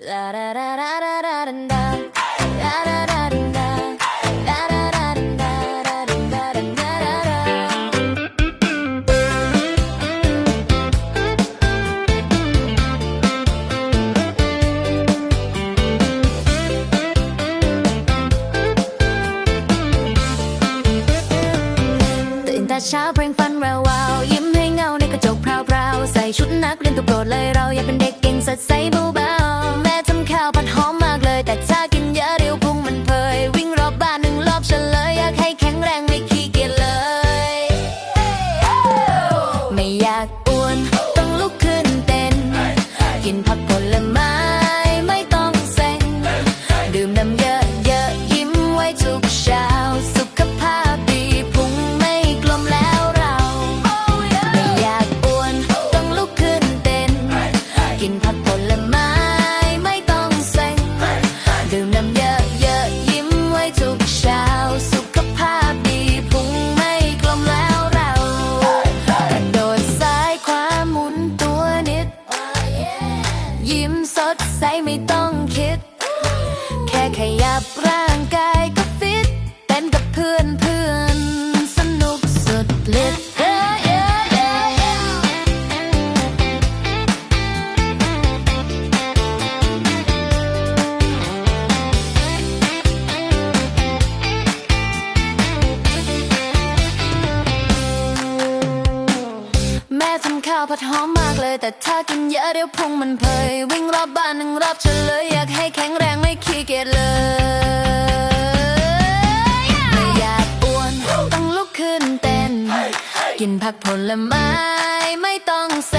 เช้าเพลงฟันแวววาวยิ้มให้เงาในกระจกพราวๆใส่ชุดนักเรียนตัวโปรดเลยเราอยากเป็นเด็กเก่งสดใส yeah. ใสไม่ต้องคิด แค่ขยับร่างกายาวผัดหอมมากเลย แต่ถ้ากินเยอะเดี๋ยวพุงมันเพยวิ่งรอบบ้านหนึ่งรอบเฉลยอยากให้แข็งแรงไม่ขี้เกียจเลยไม่อยากอ้วนต้องลุกขึ้นเต้น กินผักผลไม้ไม่ต้องแซ